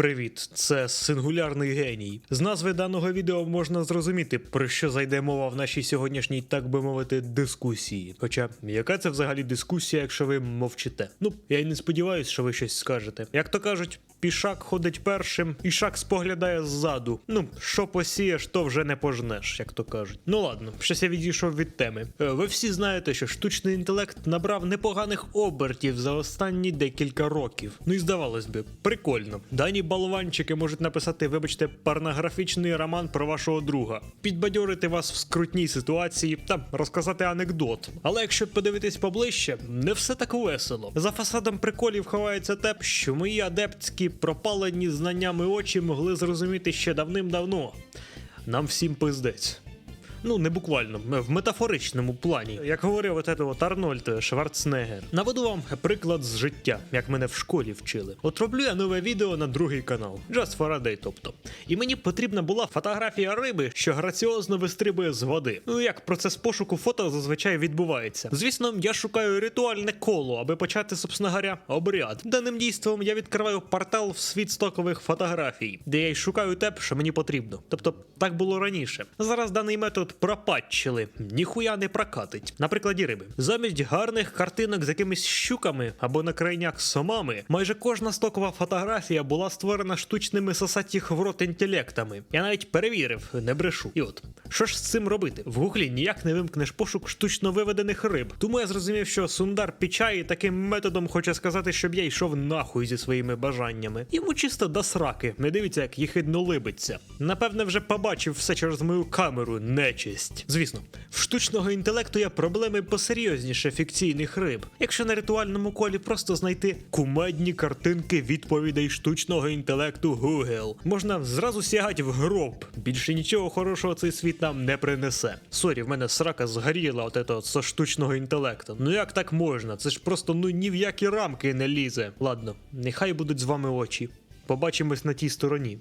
Привіт, це сингулярний геній. З назви даного відео можна зрозуміти, про що зайде мова в нашій сьогоднішній, так би мовити, дискусії. Хоча, яка це взагалі дискусія, якщо ви мовчите? Ну, я й не сподіваюся, що ви щось скажете. Як то кажуть, пішак ходить першим, і шак споглядає ззаду. Ну, що посієш, то вже не пожнеш, як то кажуть. Ну ладно, щось я відійшов від теми. Е, Ви всі знаєте, що штучний інтелект набрав непоганих обертів за останні декілька років. Ну і здавалось би, прикольно. Дані балванчики можуть написати, вибачте, порнографічний роман про вашого друга, підбадьорити вас в скрутній ситуації та розказати анекдот. Але якщо подивитись поближче, не все так весело. За фасадом приколів ховається те, що мої адептські пропалені знаннями очі могли зрозуміти ще давним-давно. Нам всім пиздець. Ну, не буквально, в метафоричному плані. Як говорив от этот от Арнольд Шварценеггер. Наведу вам приклад з життя, як мене в школі вчили. От роблю я нове відео на другий канал, Just for a day, тобто. І мені потрібна була фотографія риби, що граціозно вистрибує з води. Ну як процес пошуку фото зазвичай відбувається. Звісно, я шукаю ритуальне коло, аби почати, собственно говоря, обряд. Даним дійством я відкриваю портал в світ стокових фотографій, де я й шукаю те, що мені потрібно. Тобто, так було раніше. Зараз даний метод пропатчили, ніхуя не прокатить. На прикладі риби. Замість гарних картинок з якимись щуками або на крайнях сомами, майже кожна стокова фотографія була створена штучними сосатіх в рот інтелектами. Я навіть перевірив, не брешу. І от, що ж з цим робити? В гуглі ніяк не вимкнеш пошук штучно виведених риб. Тому я зрозумів, що Сундар Пічай таким методом хоче сказати, щоб я йшов нахуй зі своїми бажаннями. Йому чисто до сраки, не дивиться, як їхидно либиться. Напевне, вже побачив все через мою камеру, нечисть. Звісно, в штучного інтелекту є проблеми посерйозніше фікційних риб. Якщо на ритуальному колі просто знайти кумедні картинки відповідей штучного інтелекту Google, можна зразу сягати в гроб. Більше нічого хорошого цей світ нам не принесе. Сорі, в мене срака згоріла от ето со штучного інтелекту. Ну як так можна? Це ж просто ну ні в які рамки не лізе. Ладно, нехай будуть з вами очі. Побачимось на тій стороні.